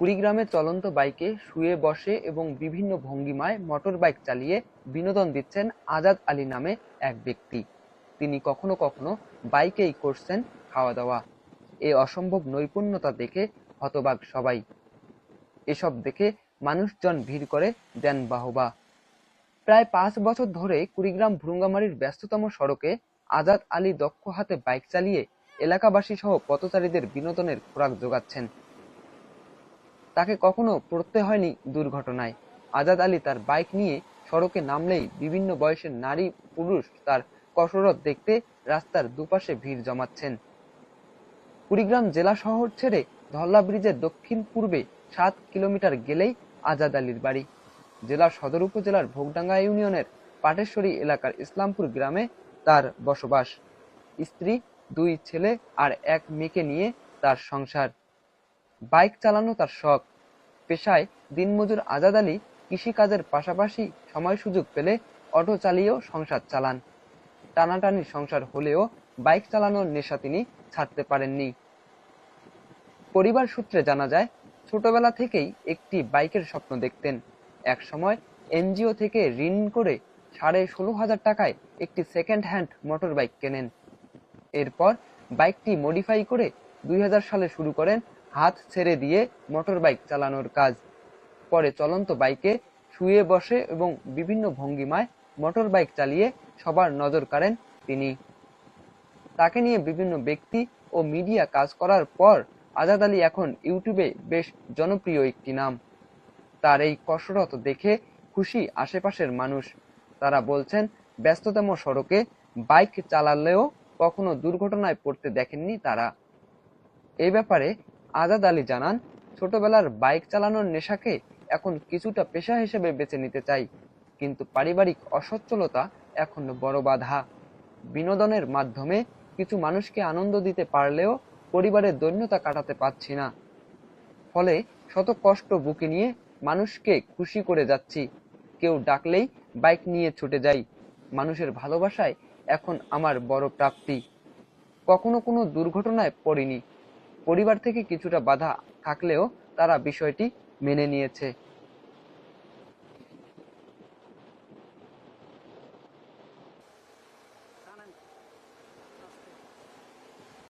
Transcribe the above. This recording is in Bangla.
কুড়িগ্রামে চলন্ত বাইকে শুয়ে বসে এবং বিভিন্ন ভঙ্গিমায় মোটর বাইক চালিয়ে বিনোদন দিচ্ছেন আজাদ আলী নামে এক ব্যক্তি। তিনি কখনো কখনো বাইকেই করছেন খাওয়া দাওয়া এ অসম্ভব নৈপুণ্যতা দেখে হতবাক সবাই। এসব দেখে মানুষজন ভিড় করে দেন বাহবা। প্রায় পাঁচ বছর ধরে কুড়িগ্রাম ভ্রুঙ্গামারির ব্যস্ততম সড়কে আজাদ আলী দক্ষ হাতে বাইক চালিয়ে এলাকাবাসী সহ পথচারীদের বিনোদনের খোরাক যোগাচ্ছেন। তাকে কখনো পড়তে হয়নি দুর্ঘটনায়। আজাদ আলী তার বাইক নিয়ে সড়কে নামলেই বিভিন্ন বয়সের নারী পুরুষ তার কসরত দেখতে রাস্তার দুপাশে ভিড় জমাচ্ছেন। কুড়িগ্রাম জেলা শহর ছেড়ে ধল্লা ব্রিজের দক্ষিণ পূর্বে সাত কিলোমিটার গেলেই আজাদ আলীর বাড়ি। জেলার সদর উপজেলার ভোগডাঙ্গা ইউনিয়নের পাটেশ্বরী এলাকার ইসলামপুর গ্রামে তার বসবাস। স্ত্রী, দুই ছেলে আর এক মেয়েকে নিয়ে তার সংসার। বাইক চালানো তার শখ। পেশায় দিনমজুর আজাদ আলী কৃষিকাজের পাশাপাশি সময় সুযোগ পেলে অটো চালিয়েও সংসার চালান। টানাটানি সংসার হলেও বাইক চালানোর নেশা তিনি ছাড়তে পারেননি। পরিবার সূত্রে জানা যায়, ছোটবেলা থেকেই একটি বাইকের স্বপ্ন দেখতেন। এক সময় এনজিও থেকে ঋণ করে সাড়ে ষোলো হাজার টাকায় একটি সেকেন্ড হ্যান্ড মোটর বাইক কেনেন। এরপর বাইকটি মডিফাই করে দুই হাজার সালে শুরু করেন হাত ছেড়ে দিয়ে মোটর বাইক চালানোর কাজ। পরে চলন্ত বাইকে শুয়ে বসে এবং বিভিন্ন ভঙ্গিমায় মোটর বাইক চালিয়ে সবার নজর কাড়েন তিনি। তাকে নিয়ে বিভিন্ন ব্যক্তি ও মিডিয়া কাজ করার পর আজাদ আলী এখন ইউটিউবে বেশ জনপ্রিয় একটি নাম। তার এই কসরত দেখে খুশি আশেপাশের মানুষ। তারা বলছেন, ব্যস্ততম সড়কে বাইক চালালেও কখনো দুর্ঘটনায় পড়তে দেখেননি তারা। এই ব্যাপারে আজাদ আলী জানান, ছোটবেলার বাইক চালানোর নেশাকে এখন কিছুটা পেশা হিসেবে বেছে নিতে চাই, কিন্তু পারিবারিক অসচ্ছলতা এখন বড় বাধা। বিনোদনের মাধ্যমে কিছু মানুষকে আনন্দ দিতে পারলেও পরিবারের দৈন্যতা কাটাতে পারছি না। ফলে শত কষ্ট বুকে নিয়ে মানুষকে খুশি করে যাচ্ছি। কেউ ডাকলেই বাইক নিয়ে ছুটে যাই। মানুষের ভালোবাসায় এখন আমার বড় প্রাপ্তি। কখনো কোনো দুর্ঘটনায় পড়িনি। পরিবার থেকে কিছুটা বাধা থাকলেও তারা বিষয়টি মেনে নিয়েছে।